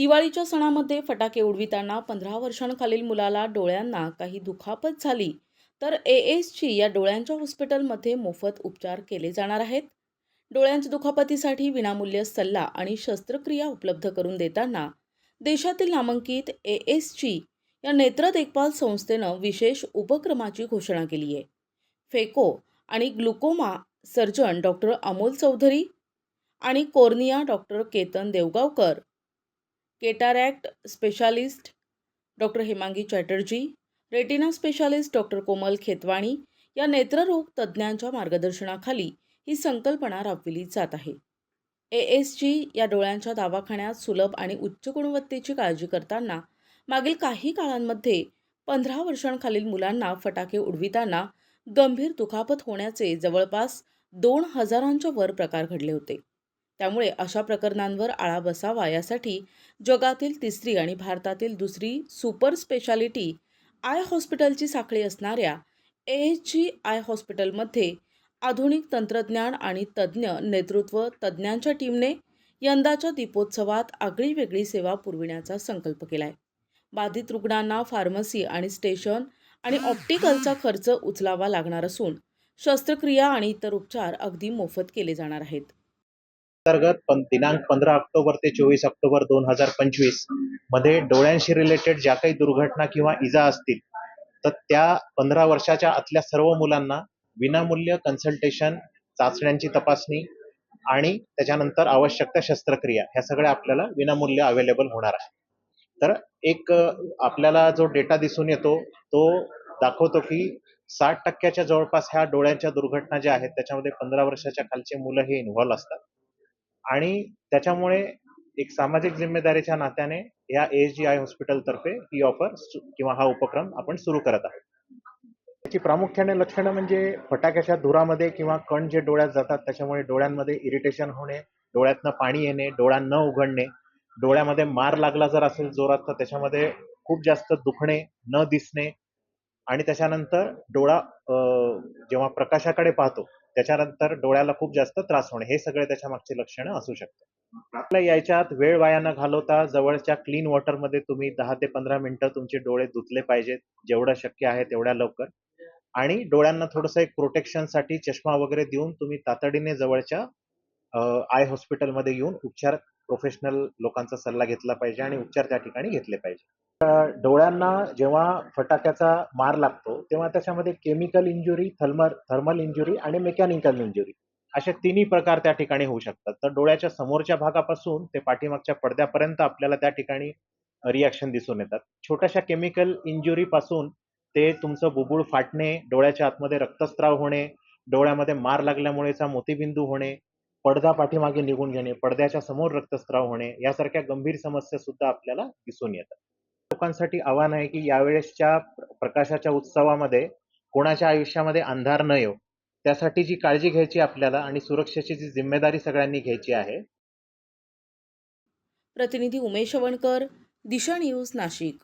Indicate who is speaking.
Speaker 1: दिवाळीच्या सणामध्ये फटाके उडविताना पंधरा वर्षांखालील मुलाला डोळ्यांना काही दुखापत झाली तर ए एसची या डोळ्यांच्या हॉस्पिटलमध्ये मोफत उपचार केले जाणार आहेत. डोळ्यांच्या दुखापतीसाठी विनामूल्य सल्ला आणि शस्त्रक्रिया उपलब्ध करून देताना देशातील नामांकित ए एसची या नेत्र देखभाल संस्थेनं विशेष उपक्रमाची घोषणा केली आहे. फेको आणि glaucoma surgeon doctor Amol Chaudhari आणि cornea doctor Ketan Deogaonkar cataract specialist doctor Hemangi Chatterjee retina specialist doctor Komal Khetwani या नेत्ररोग तज्ज्ञांच्या मार्गदर्शनाखाली ही संकल्पना राबविली जात आहे. ए एस जी या डोळ्यांच्या दवाखान्यात सुलभ आणि उच्च गुणवत्तेची काळजी करताना मागील काही काळांमध्ये पंधरा वर्षांखालील मुलांना फटाके उडविताना गंभीर दुखापत होण्याचे जवळपास दोन हजारांच्या वर प्रकार घडले होते. त्यामुळे अशा प्रकरणांवर आळा बसावा यासाठी जगातील तिसरी आणि भारतातील दुसरी सुपर स्पेशालिटी आय हॉस्पिटलची साखळी असणाऱ्या ए एच जी आय हॉस्पिटलमध्ये आधुनिक तंत्रज्ञान आणि तज्ज्ञ नेतृत्व तज्ज्ञांच्या टीमने यंदाच्या दीपोत्सवात आगळी वेगळी सेवा पुरविण्याचा संकल्प केला आहे बाधित रुग्णांना फार्मसी आणि स्टेशन आणि ऑप्टिकलचा खर्च उचलावा लागणार असून शस्त्रक्रिया आणि इतर उपचार अगदी मोफत केले जाणार आहेत.
Speaker 2: अंतर्गत पण दिनांक पंधरा ऑक्टोबर ते चोवीस ऑक्टोबर दोन हजार पंचवीसमध्ये डोळ्यांशी रिलेटेड ज्या काही दुर्घटना किंवा इजा असतील तर त्या पंधरा वर्षाच्या आतल्या सर्व मुलांना विनामूल्य कन्सल्टेशन चाचण्यांची तपासणी आणि त्याच्यानंतर आवश्यक त्या शस्त्रक्रिया ह्या सगळ्या आपल्याला विनामूल्य अवेलेबल होणार आहे तर एक आपल्याला जो डेटा दिसून येतो तो दाखवतो की साठ टक्क्याच्या जवळपास ह्या डोळ्यांच्या दुर्घटना ज्या आहेत त्याच्यामध्ये पंधरा वर्षाच्या खालचे मुलं हे इन्व्हॉल्व्ह असतात. आणि त्याच्यामुळे एक सामाजिक जिम्मेदारीच्या नात्याने या एस जी आय हॉस्पिटलतर्फे ही ऑफर किंवा हा उपक्रम आपण सुरू करत आहोत. त्याची प्रामुख्याने लक्षणं म्हणजे फटाक्याच्या धुरामध्ये किंवा कण जे डोळ्यात जातात त्याच्यामुळे डोळ्यांमध्ये इरिटेशन होणे डोळ्यातनं पाणी येणे डोळा न उघडणे डोळ्यामध्ये मार लागला जर असेल जोरात तर त्याच्यामध्ये खूप जास्त दुखणे न दिसणे आणि त्याच्यानंतर डोळा जेव्हा प्रकाशाकडे पाहतो त्याच्यानंतर डोळ्याला खूप जास्त त्रास होणे हे सगळे त्याच्या मागची लक्षणं असू शकतात. आपल्या यायच्यात वेळ वाया न घालवता जवळच्या क्लीन वॉटरमध्ये तुम्ही दहा ते पंधरा मिनिटं तुमचे डोळे धुतले पाहिजेत जेवढं शक्य आहे तेवढ्या लवकर. आणि डोळ्यांना थोडंसं एक प्रोटेक्शनसाठी चष्मा वगैरे देऊन तुम्ही तातडीने जवळच्या आय हॉस्पिटलमध्ये येऊन उपचार प्रोफेशनल लोकांचा सल्ला घेतला पाहिजे आणि उपचार त्या ठिकाणी घेतले पाहिजे. डोळ्यांना जेव्हा फटाक्याचा मार लागतो तेव्हा त्याच्यामध्ये chemical injury thermal thermal injury आणि मेकॅनिकल इंजुरी असे तिन्ही प्रकार त्या ठिकाणी होऊ शकतात. तर डोळ्याच्या समोरच्या भागापासून ते पाठीमागच्या पडद्यापर्यंत आपल्याला त्या ठिकाणी रिॲक्शन दिसून येतात. छोट्याशा केमिकल इंजुरी पासून ते तुमचं बुबुळ फाटणे डोळ्याच्या आतमध्ये रक्तस्त्राव होणे डोळ्यामध्ये मार लागल्यामुळेचा मोतीबिंदू होणे पडदा पाठीमागे निघून घेणे पडद्याच्या समोर रक्तस्त्राव होणे यासारख्या गंभीर समस्या सुद्धा आपल्याला दिसून येतात. लोकांसाठी आव्हान आहे की यावेळेसच्या प्रकाशाच्या उत्सवामध्ये कोणाच्या आयुष्यामध्ये अंधार न येऊ त्यासाठी जी काळजी घ्यायची आपल्याला आणि सुरक्षेची जी जिम्मेदारी सगळ्यांनी घ्यायची आहे.
Speaker 1: प्रतिनिधी उमेश वणकर दिशा न्यूज नाशिक.